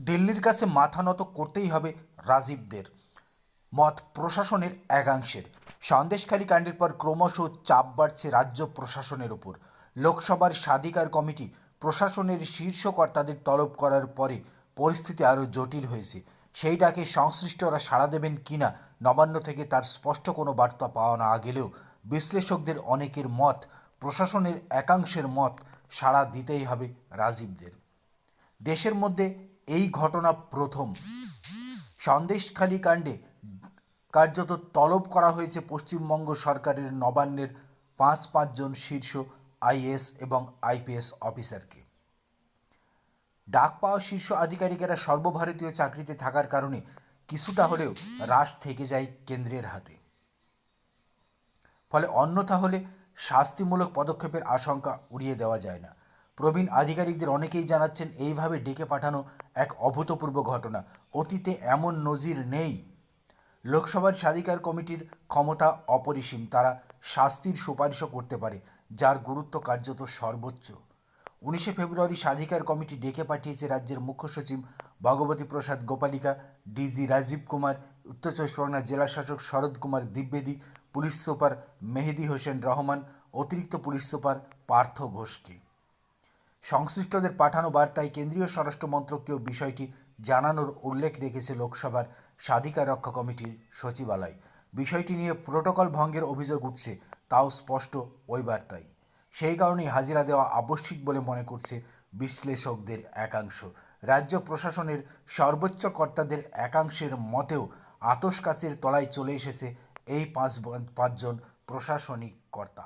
দিল্লির কাছে মাথা নত করতেই হবে রাজীবদের। মত প্রশাসনের একাংশের। সন্দেশখালী কাণ্ডের পর ক্রমশ চাপ বাড়ছে রাজ্য প্রশাসনের ওপর। লোকসভার স্বাধিকার কমিটি প্রশাসনের শীর্ষ কর্তাদের তলব করার পরে পরিস্থিতি আরও জটিল হয়েছে। সেইটাকে সংশ্লিষ্টরা সাড়া দেবেন কিনা নবান্ন থেকে তার স্পষ্ট কোনো বার্তা পাওয়া না গেলেও বিশ্লেষকদের অনেকের মত, প্রশাসনের একাংশের মত সাড়া দিতেই হবে রাজীবদের। দেশের মধ্যে এই ঘটনা প্রথম। সন্দেশখালী কাণ্ডে কার্যত তলব করা হয়েছে পশ্চিমবঙ্গ সরকারের নবান্নের পাঁচ পাঁচজন শীর্ষ আইএস এবং আইপিএস অফিসারকে। ডাক পাওয়া শীর্ষ আধিকারিকেরা সর্বভারতীয় চাকরিতে থাকার কারণে কিছুটা হলেও হ্রাস থেকে যায় কেন্দ্রের হাতে। ফলে অন্যথা হলে শাস্তিমূলক পদক্ষেপের আশঙ্কা উড়িয়ে দেওয়া যায় না। প্রবীণ আধিকারিকদের অনেকেই জানাচ্ছেন এইভাবে ডেকে পাঠানো এক অভূতপূর্ব ঘটনা। অতীতে এমন নজির নেই। লোকসভার স্বাধিকার কমিটির ক্ষমতা অপরিসীম। তারা শাস্তির সুপারিশও করতে পারে, যার গুরুত্ব কার্যত সর্বোচ্চ। উনিশে ফেব্রুয়ারি স্বাধিকার কমিটি ডেকে পাঠিয়েছে রাজ্যের মুখ্য সচিব ভগবতী প্রসাদ গোপালিকা, ডিজি রাজীব কুমার, উত্তর চব্বিশ পরগনার জেলা শাসক শরৎ কুমার দ্বিবেদী পুলিশ সুপার মেহেদি হোসেন রহমান, অতিরিক্ত পুলিশ সুপার পার্থ ঘোষকে। সংশ্লিষ্টদের পাঠানো বার্তায় কেন্দ্রীয় স্বরাষ্ট্র মন্ত্রককেও বিষয়টি জানানোর উল্লেখ রেখেছে লোকসভার স্বাধিকার রক্ষা কমিটির সচিবালয়। বিষয়টি নিয়ে প্রোটোকল ভঙ্গের অভিযোগ উঠছে, তাও স্পষ্ট ওই বার্তায়। সেই কারণেই হাজিরা দেওয়া আবশ্যিক বলে মনে করছে বিশ্লেষকদের একাংশ। রাজ্য প্রশাসনের সর্বোচ্চ কর্তাদের একাংশের মতেও আতস কাচের তলায় চলে এসেছে এই পাঁচ পাঁচজন প্রশাসনিক কর্তা।